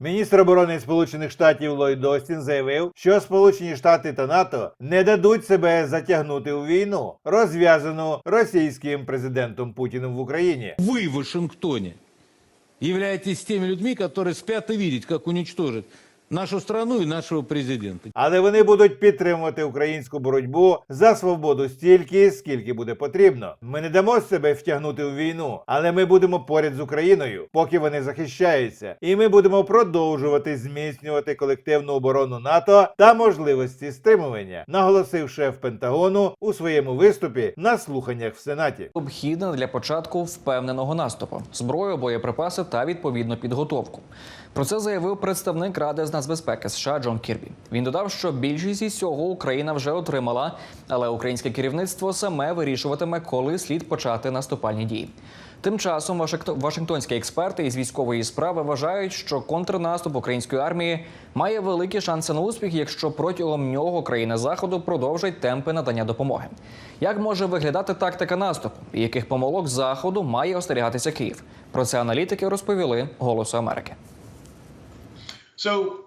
Міністр оборони Сполучених Штатів Ллойд Остін заявив, що Сполучені Штати та НАТО не дадуть себе затягнути у війну, розв'язану російським президентом Путіним в Україні. Ви в Вашингтоні являєтесь тими людьми, которые спят і видят, як уничтожить нашу страну и нашего президента. Але вони будуть підтримувати українську боротьбу за свободу стільки, скільки буде потрібно. Ми не дамо себе втягнути у війну, але ми будемо поряд з Україною, поки вони захищаються, і ми будемо продовжувати зміцнювати колективну оборону НАТО та можливості стримування, наголосив шеф Пентагону у своєму виступі на слуханнях в Сенаті. Обхідна для початку впевненого наступу, зброю, боєприпаси та відповідну підготовку. Про це заявив представник Ради з нацбезпеки США Джон Кірбі. Він додав, що більшість із цього Україна вже отримала, але українське керівництво саме вирішуватиме, коли слід почати наступальні дії. Тим часом Вашингто- Вашингтонські експерти із військової справи вважають, що контрнаступ української армії має великі шанси на успіх, якщо протягом нього країни заходу продовжать темпи надання допомоги. Як може виглядати тактика наступу, і яких помилок заходу має остерігатися Київ? Про це аналітики розповіли Голосу Америки. So,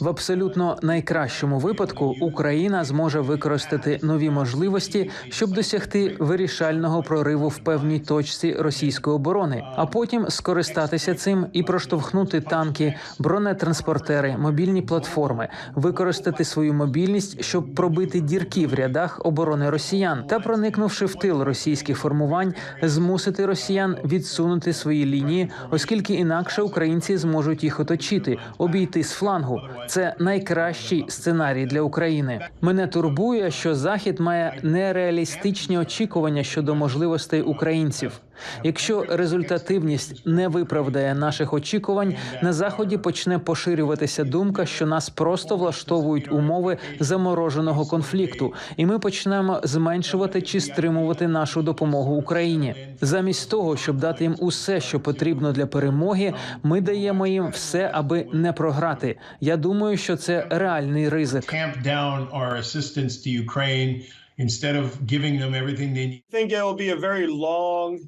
В абсолютно найкращому випадку Україна зможе використати нові можливості, щоб досягти вирішального прориву в певній точці російської оборони, а потім скористатися цим і проштовхнути танки, бронетранспортери, мобільні платформи, використати свою мобільність, щоб пробити дірки в рядах оборони росіян та, проникнувши в тил російських формувань, змусити росіян відсунути свої лінії, оскільки інакше українці зможуть їх оточити, обійти з флангу. Це найкращий сценарій для України. Мене турбує, що Захід має нереалістичні очікування щодо можливостей українців. Якщо результативність не виправдає наших очікувань, на заході почне поширюватися думка, що нас просто влаштовують умови замороженого конфлікту, і ми почнемо зменшувати чи стримувати нашу допомогу Україні. Замість того, щоб дати їм усе, що потрібно для перемоги, ми даємо їм все, аби не програти. Я думаю, що це реальний ризик. instead of giving them everything they need. think it will be a very long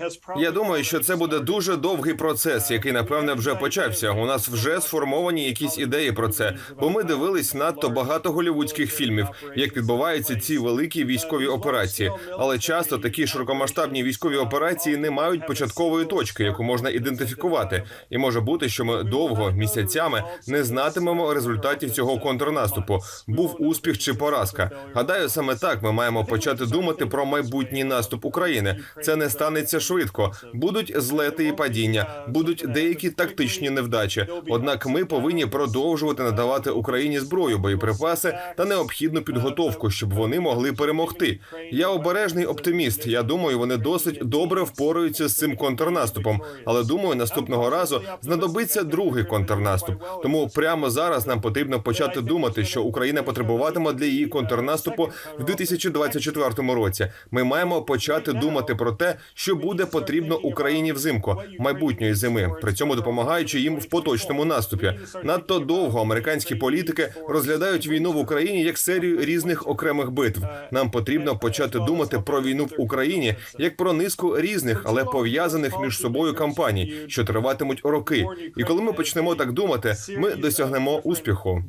has probably. Я думаю, що це буде дуже довгий процес, який напевне вже почався. У нас вже сформовані якісь ідеї про це, бо ми дивились надто багато голівудських фільмів, як відбуваються ці великі військові операції. Але часто такі широкомасштабні військові операції не мають початкової точки, яку можна ідентифікувати. І може бути, що ми довго місяцями не знатимемо результатів цього контрнаступу. Був успіх чи поразка. Гадаю, саме так ми маємо почати думати про майбутній наступ України. Це не станеться швидко. Будуть злети і падіння, будуть деякі тактичні невдачі. Однак ми повинні продовжувати надавати Україні зброю, боєприпаси та необхідну підготовку, щоб вони могли перемогти. Я обережний оптиміст. Я думаю, вони досить добре впораються з цим контрнаступом. Але думаю, наступного разу знадобиться другий контрнаступ. Тому прямо зараз нам потрібно почати думати, що Україна потребуватиме для її контрнаступу в 2024 році. Ми маємо почати думати про те, що буде потрібно Україні взимку майбутньої зими, при цьому допомагаючи їм в поточному наступі. Надто довго американські політики розглядають війну в Україні як серію різних окремих битв. Нам потрібно почати думати про війну в Україні як про низку різних, але пов'язаних між собою кампаній, що триватимуть роки. І коли ми почнемо так думати, ми досягнемо успіху.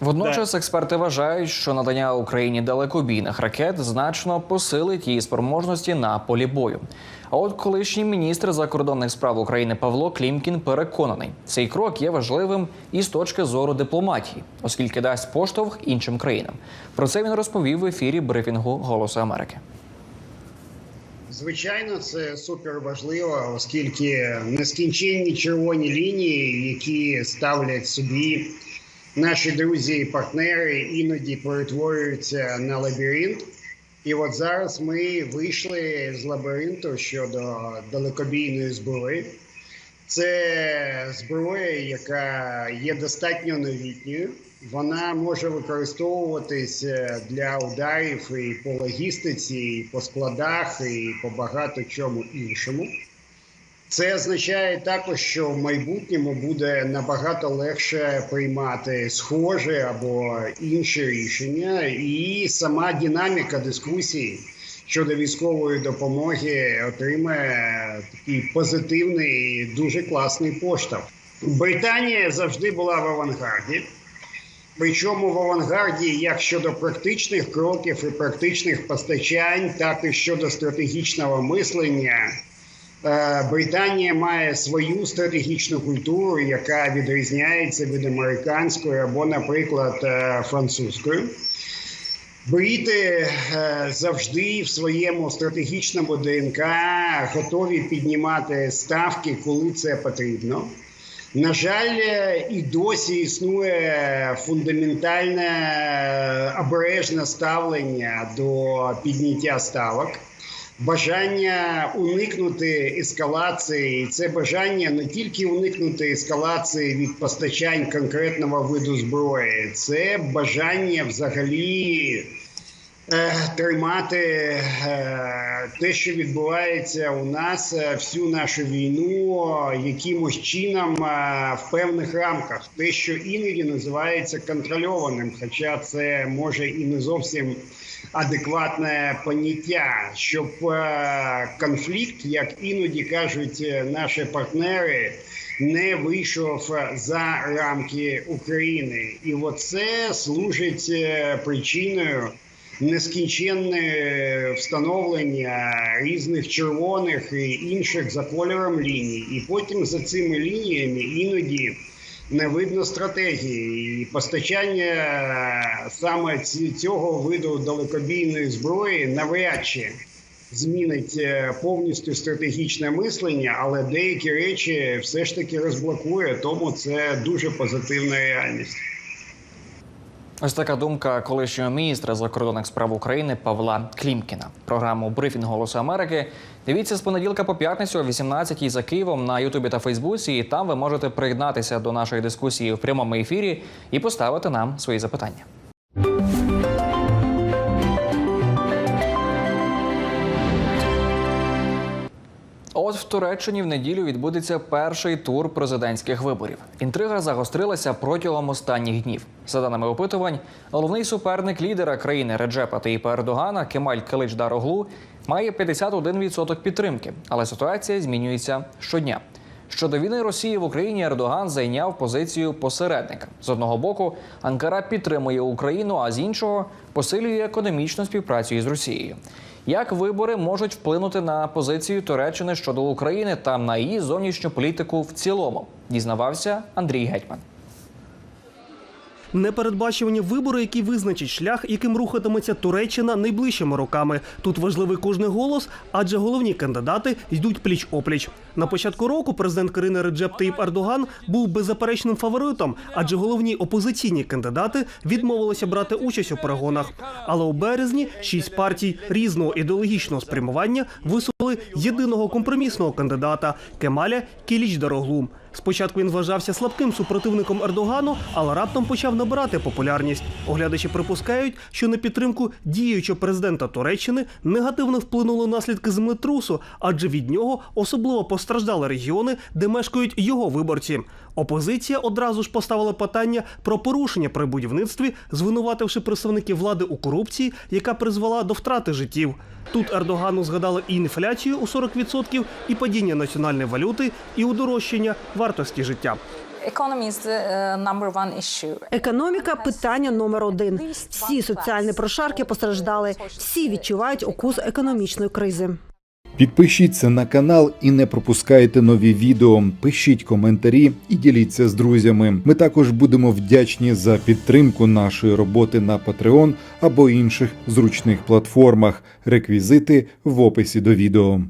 Водночас експерти вважають, що надання Україні далекобійних ракет значно посилить її спроможності на полі бою. А от колишній міністр закордонних справ України Павло Клімкін переконаний, цей крок є важливим і з точки зору дипломатії, оскільки дасть поштовх іншим країнам. Про це він розповів в ефірі брифінгу Голосу Америки. Звичайно, це супер важливо, оскільки нескінченні червоні лінії, які ставлять собі наші друзі і партнери, іноді перетворюються на лабіринт. І от зараз ми вийшли з лабіринту щодо далекобійної зброї. Це зброя, яка є достатньо новітньою. Вона може використовуватись е, для ударів і по логістиці, і по складах, і по багато чому іншому. Це означає також, що в майбутньому буде набагато легше приймати схожі або інші рішення, і сама динаміка дискусії щодо військової допомоги отримає такий позитивний дуже класний поштовх. Британія завжди була в авангарді. Причому в авангарді як щодо практичних кроків і практичних постачань, так і щодо стратегічного мислення. Е, Британія має свою стратегічну культуру, яка відрізняється від американської або, наприклад, е, французької. Брити е, завжди в своєму стратегічному ДНК готові піднімати ставки, коли це потрібно. На жаль, і досі існує фундаментальне обережне ставлення до підняття ставок. Бажання уникнути ескалації, і це бажання не тільки уникнути ескалації від постачань конкретного виду зброї, це бажання взагалі тримати е, те, що відбувається у нас, е, всю нашу війну е, якимось чином е, в певних рамках, те, що іноді називається контрольованим, хоча це може і не зовсім адекватне поняття, щоб е, конфлікт, як іноді кажуть е, наші партнери, не вийшов за рамки України, і оце служить е, причиною нескінченне встановлення різних червоних і інших за кольором ліній, і потім за цими лініями іноді не видно стратегії. І постачання саме цього виду далекобійної зброї навряд чи змінить е, повністю стратегічне мислення, але деякі речі все ж таки розблокує, тому це дуже позитивна реальність. Ось така думка колишнього міністра закордонних справ України Павла Клімкіна. Програму Брифінг Голосу Америки. Дивіться з понеділка по п'ятницю о 18-й за Києвом на Ютубі та Фейсбуці. І там ви можете приєднатися до нашої дискусії в прямому ефірі і поставити нам свої запитання. От в Туреччині в неділю відбудеться перший тур президентських виборів. Інтрига загострилася протягом останніх днів. За даними опитувань, головний суперник лідера країни Реджепа Таїпа Ердогана Кемаль Калич Дароглу має 51% підтримки, але ситуація змінюється щодня. Щодо війни Росії в Україні Ердоган зайняв позицію посередника. З одного боку, Анкара підтримує Україну, а з іншого посилює економічну співпрацю із Росією. Як вибори можуть вплинути на позицію Туреччини щодо України та на її зовнішню політику в цілому, дізнавався Андрій Гетьман. Непередбачувані вибори, які визначать шлях, яким рухатиметься Туреччина найближчими роками. Тут важливий кожний голос, адже головні кандидати йдуть пліч опліч. На початку року президент країни Реджеп Таїп Ердоган був беззаперечним фаворитом, адже головні опозиційні кандидати відмовилися брати участь у перегонах. Але у березні шість партій різного ідеологічного спрямування висунули єдиного компромісного кандидата Кемаля Кіліч Дороглу. Спочатку він вважався слабким супротивником Ердогану, але раптом почав набирати популярність. Оглядачі припускають, що на підтримку діючого президента Туреччини негативно вплинули наслідки землетрусу, адже від нього особливо постраждали регіони, де мешкають його виборці. Опозиція одразу ж поставила питання про порушення при будівництві, звинувативши представників влади у корупції, яка призвела до втрати життів. Тут Ердогану згадали і інфляцію у 40%, і падіння національної валюти, і удорожчання вартості життя. Uh. Економіка питання номер один. Всі соціальні прошарки постраждали. Всі відчувають укус економічної кризи. Підпишіться на канал і не пропускайте нові відео. Пишіть коментарі і діліться з друзями. Ми також будемо вдячні за підтримку нашої роботи на Patreon або інших зручних платформах. Реквізити в описі до відео.